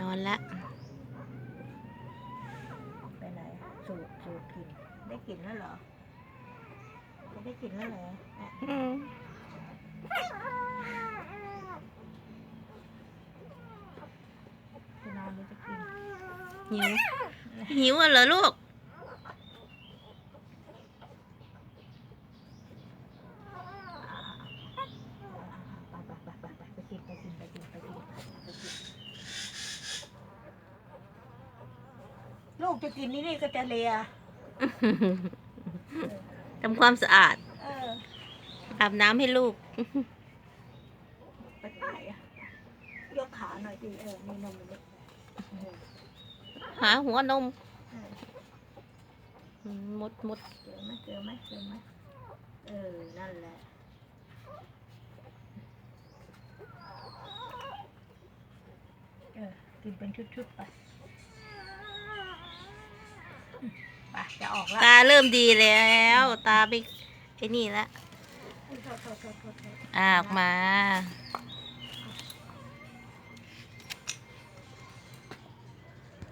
นอนละไปไหนสูดสูดกลิ่นได้กลิ่นแล้วเหรอจะได้กลิ่นแล้วเหรออะอืมจะนอนหรือจะกินหิวหิวอะเหรอลูก ไปไปไปไปไปไปกินไปกินไปกินไปกินไปกิน ลูกจะกินนี่นี่ก็จะเลียทำความสะอาด เอออาบน้ำให้ลูก ไปไปอะยกขาหน่อยดิเออนี่นมมันเล็กเออหาหัวนมเอออืมมดมดเจอไหมเจอไหมเจอไหมเออ นั่นแหละเออกินเป็นชุดๆไป ไปจะออกแล้วตาเริ่มดีแล้ว ตาไปไอ้นี่ละโทษโทษโทษโทษโทษอ่าออกมาเ